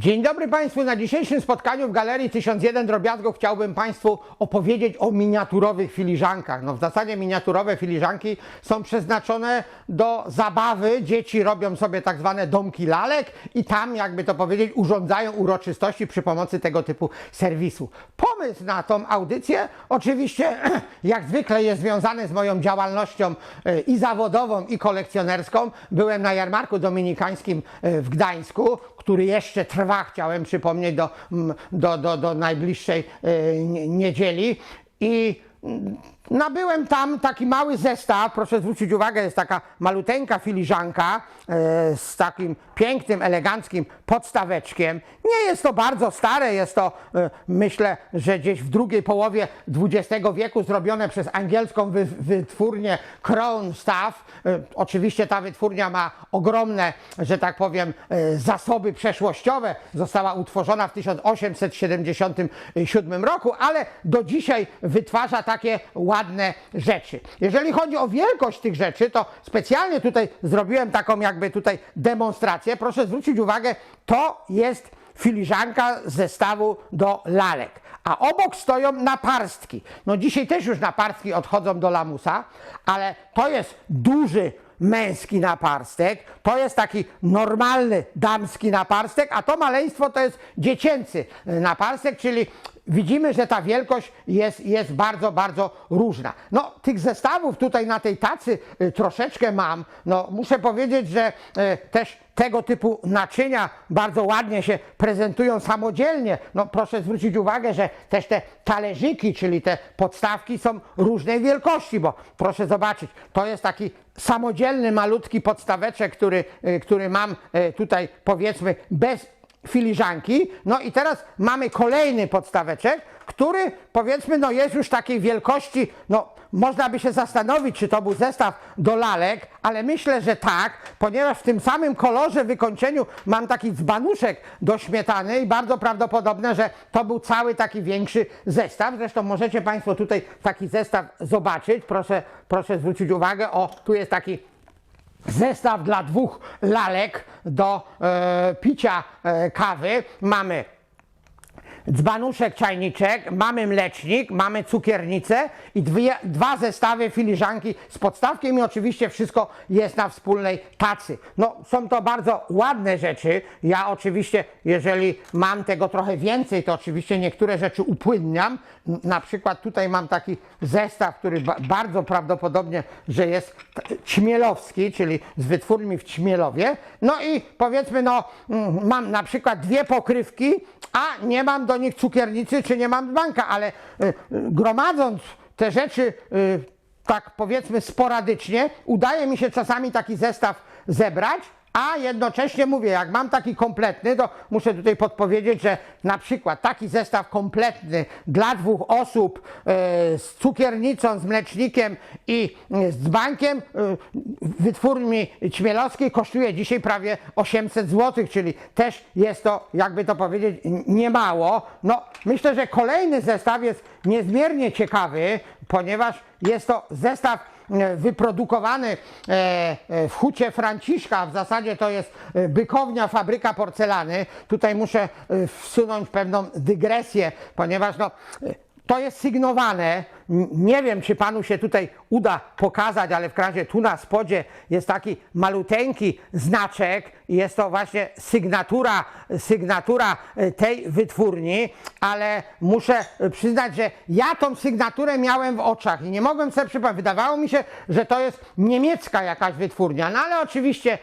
Dzień dobry Państwu. Na dzisiejszym spotkaniu w Galerii 1001 Drobiazgów chciałbym Państwu opowiedzieć o miniaturowych filiżankach. No w zasadzie miniaturowe filiżanki są przeznaczone do zabawy. Dzieci robią sobie tak zwane domki lalek i tam, jakby to powiedzieć, urządzają uroczystości przy pomocy tego typu serwisu. Pomysł na tą audycję oczywiście jak zwykle jest związany z moją działalnością e, i zawodową, i kolekcjonerską. Byłem na jarmarku dominikańskim e, w Gdańsku, który jeszcze trwa, chciałem przypomnieć, do, mm, do, do, do najbliższej e, nie- niedzieli. I mm, nabyłem tam taki mały zestaw, proszę zwrócić uwagę, jest taka maluteńka filiżanka e, z takim pięknym, eleganckim podstaweczkiem. Nie jest to bardzo stare, jest to e, myślę, że gdzieś w drugiej połowie XX wieku zrobione przez angielską wy, wytwórnię Crown Staff. E, oczywiście ta wytwórnia ma ogromne, że tak powiem, zasoby przeszłościowe. Została utworzona w 1877 roku, ale do dzisiaj wytwarza takie ładne rzeczy. Jeżeli chodzi o wielkość tych rzeczy, to specjalnie tutaj zrobiłem taką jakby tutaj demonstrację. Proszę zwrócić uwagę, to jest filiżanka z zestawu do lalek. A obok stoją naparstki. No dzisiaj też już naparstki odchodzą do lamusa, ale to jest duży męski naparstek, to jest taki normalny damski naparstek, a to maleństwo to jest dziecięcy naparstek, czyli widzimy, że ta wielkość jest, jest bardzo, bardzo różna. No, tych zestawów tutaj na tej tacy y, troszeczkę mam. No, muszę powiedzieć, że y, też tego typu naczynia bardzo ładnie się prezentują samodzielnie. No, proszę zwrócić uwagę, że też te talerzyki, czyli te podstawki są różnej wielkości, bo proszę zobaczyć, to jest taki samodzielny, malutki podstaweczek, który, y, który mam tutaj powiedzmy bez filiżanki. No i teraz mamy kolejny podstaweczek, który powiedzmy no jest już takiej wielkości, no można by się zastanowić, czy to był zestaw do lalek, ale myślę, że tak, ponieważ w tym samym kolorze, wykończeniu mam taki dzbanuszek do śmietany i bardzo prawdopodobne, że to był cały taki większy zestaw. Zresztą możecie Państwo tutaj taki zestaw zobaczyć. Proszę, proszę zwrócić uwagę, o tu jest taki zestaw dla dwóch lalek do e, picia e, kawy. Mamy dzbanuszek, czajniczek, mamy mlecznik, mamy cukiernicę i dwie, dwa zestawy filiżanki z podstawkiem i oczywiście wszystko jest na wspólnej tacy. No, są to bardzo ładne rzeczy. Ja oczywiście, jeżeli mam tego trochę więcej, to oczywiście niektóre rzeczy upłynniam. Na przykład tutaj mam taki zestaw, który ba bardzo prawdopodobnie, że jest ćmielowski, czyli z wytwórni w Ćmielowie. No i powiedzmy, no, mm, mam na przykład dwie pokrywki, a nie mam do nich cukiernicy, czy nie mam dzbanka, ale y, gromadząc te rzeczy y, tak powiedzmy sporadycznie, udaje mi się czasami taki zestaw zebrać, a jednocześnie mówię, jak mam taki kompletny, to muszę tutaj podpowiedzieć, że na przykład taki zestaw kompletny dla dwóch osób e, z cukiernicą, z mlecznikiem i e, z dzbankiem e, wytwórni ćmielowskiej kosztuje dzisiaj prawie 800 zł, czyli też jest to, jakby to powiedzieć, niemało. No, myślę, że kolejny zestaw jest niezmiernie ciekawy, ponieważ jest to zestaw wyprodukowany e, e, w hucie Franciszka, w zasadzie to jest e, bykownia, fabryka porcelany. Tutaj muszę e, wsunąć pewną dygresję, ponieważ no, e, to jest sygnowane. Nie wiem, czy panu się tutaj uda pokazać, ale w razie tu na spodzie jest taki maluteńki znaczek jest to właśnie sygnatura, sygnatura e, tej wytwórni, ale muszę e, przyznać, że ja tą sygnaturę miałem w oczach i nie mogłem sobie przypomnieć. Wydawało mi się, że to jest niemiecka jakaś wytwórnia, no ale oczywiście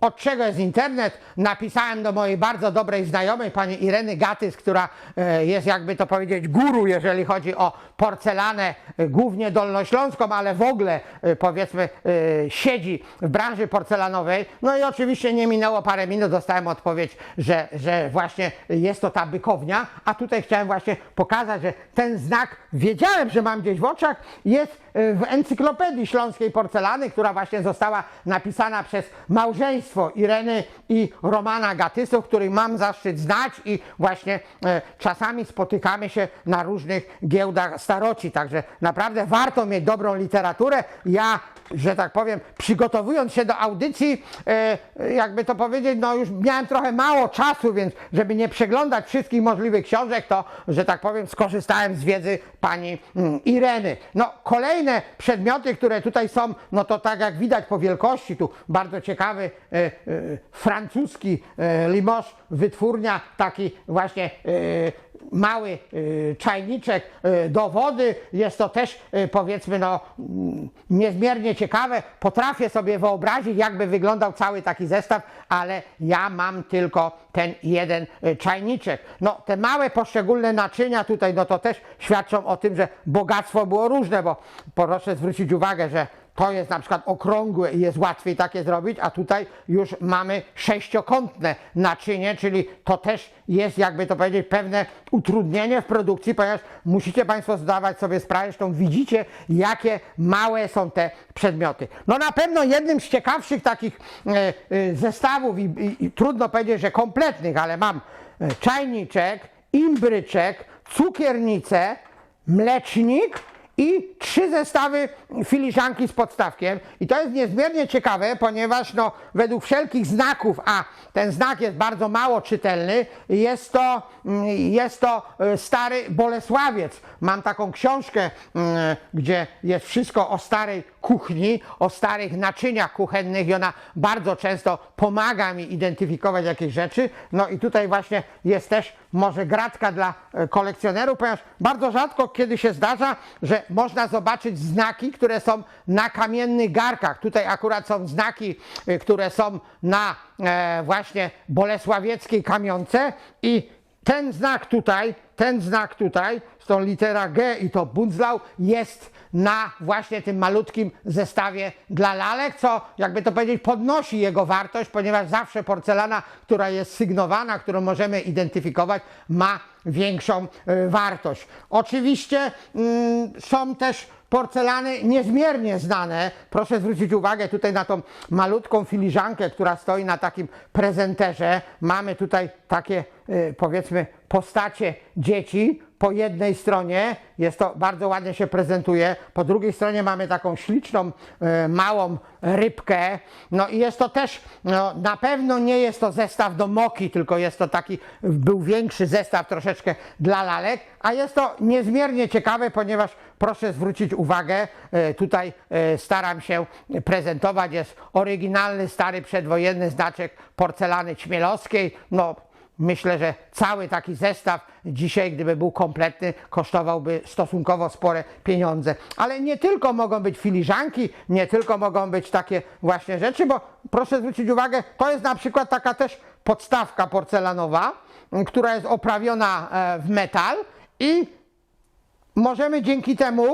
od czego jest internet? Napisałem do mojej bardzo dobrej znajomej, pani Ireny Gatys, która e, jest jakby to powiedzieć guru, jeżeli chodzi o porcelanę, e, głównie dolnośląską, ale w ogóle e, powiedzmy siedzi w branży porcelanowej. No i oczywiście nie minęło parę minut, dostałem odpowiedź, że, że właśnie jest to ta bykownia, a tutaj chciałem właśnie pokazać, że ten znak wiedziałem, że mam gdzieś w oczach, jest w encyklopedii śląskiej porcelany, która właśnie została napisana przez małżeństwo Ireny i Romana Gatysów, których mam zaszczyt znać i właśnie e, czasami spotykamy się na różnych giełdach staroci, także naprawdę warto mieć dobrą literaturę. Ja, że tak powiem, przygotowując się do audycji, e, jakby to powiedzieć, no już miałem trochę mało czasu, więc żeby nie przeglądać wszystkich możliwych książek, to, że tak powiem, skorzystałem z wiedzy pani mm, Ireny. No, kolejne przedmioty, które tutaj są, no to tak jak widać po wielkości, tu bardzo ciekawy e, francuski e, Limoges, wytwórnia, taki właśnie e, mały e, czajniczek e, do wody. Jest to też e, powiedzmy no mm, niezmiernie ciekawe. Potrafię sobie wyobrazić, jakby wyglądał cały taki zestaw, ale ja mam tylko ten jeden e, czajniczek. No te małe poszczególne naczynia tutaj, no to też świadczą o tym, że bogactwo było różne, bo proszę zwrócić uwagę, że to jest na przykład okrągłe i jest łatwiej takie zrobić, a tutaj już mamy sześciokątne naczynie, czyli to też jest, jakby to powiedzieć, pewne utrudnienie w produkcji, ponieważ musicie Państwo zdawać sobie sprawę, zresztą widzicie, jakie małe są te przedmioty. No na pewno jednym z ciekawszych takich e, e, zestawów i, i, i trudno powiedzieć, że kompletnych, ale mam e, czajniczek, imbryczek, cukiernicę, mlecznik, i trzy zestawy filiżanki z podstawkiem. I to jest niezmiernie ciekawe, ponieważ no, według wszelkich znaków, a ten znak jest bardzo mało czytelny, jest to, mm, jest to e, stary Bolesławiec. Mam taką książkę, mm, gdzie jest wszystko o starej kuchni, o starych naczyniach kuchennych i ona bardzo często pomaga mi identyfikować jakieś rzeczy. No i tutaj właśnie jest też może gratka dla e, kolekcjonerów, ponieważ bardzo rzadko kiedy się zdarza, że można zobaczyć znaki, które są na kamiennych garkach. Tutaj akurat są znaki, e, które są na e, właśnie bolesławieckiej kamionce i ten znak tutaj, ten znak tutaj, z tą litera G i to Bunzlau jest na właśnie tym malutkim zestawie dla lalek, co jakby to powiedzieć podnosi jego wartość, ponieważ zawsze porcelana, która jest sygnowana, którą możemy identyfikować, ma większą y, wartość. Oczywiście mm, są też porcelany niezmiernie znane. Proszę zwrócić uwagę tutaj na tą malutką filiżankę, która stoi na takim prezenterze. Mamy tutaj takie y, powiedzmy postacie dzieci. Po jednej stronie jest to bardzo ładnie się prezentuje, po drugiej stronie mamy taką śliczną, y, małą rybkę. No i jest to też, no, na pewno nie jest to zestaw do moki, tylko jest to taki, był większy zestaw troszeczkę dla lalek, a jest to niezmiernie ciekawe, ponieważ proszę zwrócić uwagę, e, tutaj e, staram się prezentować, jest oryginalny, stary, przedwojenny znaczek porcelany ćmielowskiej, no Myślę, że cały taki zestaw dzisiaj, gdyby był kompletny, kosztowałby stosunkowo spore pieniądze. Ale nie tylko mogą być filiżanki, nie tylko mogą być takie właśnie rzeczy, bo proszę zwrócić uwagę, to jest na przykład taka też podstawka porcelanowa, która jest oprawiona e, w metal i możemy dzięki temu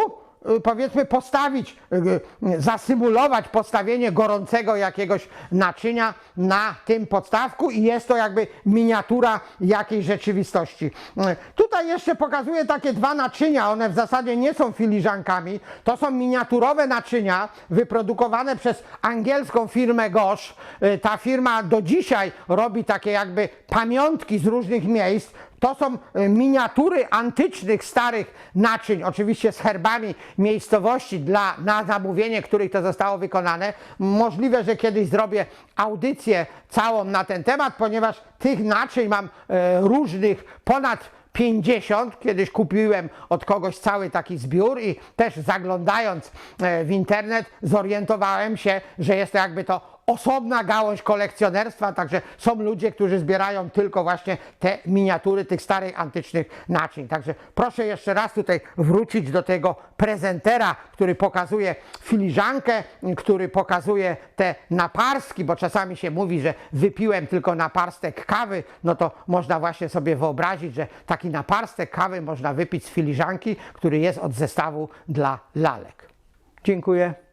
powiedzmy postawić, y, zasymulować postawienie gorącego jakiegoś naczynia na tym podstawku i jest to jakby miniatura jakiejś rzeczywistości. Y, Tutaj jeszcze pokazuję takie dwa naczynia, one w zasadzie nie są filiżankami, to są miniaturowe naczynia wyprodukowane przez angielską firmę Gosh. Y, Ta firma do dzisiaj robi takie jakby pamiątki z różnych miejsc, to są e, miniatury antycznych, starych naczyń, oczywiście z herbami miejscowości dla, na zamówienie, których to zostało wykonane. Możliwe, że kiedyś zrobię audycję całą na ten temat, ponieważ tych naczyń mam e, różnych ponad 50. Kiedyś kupiłem od kogoś cały taki zbiór i też zaglądając e, w internet zorientowałem się, że jest to jakby to osobna gałąź kolekcjonerstwa, także są ludzie, którzy zbierają tylko właśnie te miniatury tych starych antycznych naczyń. Także proszę jeszcze raz tutaj wrócić do tego prezentera, który pokazuje filiżankę, który pokazuje te naparski, bo czasami się mówi, że wypiłem tylko naparstek kawy, no to można właśnie sobie wyobrazić, że taki naparstek kawy można wypić z filiżanki, który jest od zestawu dla lalek. Dziękuję.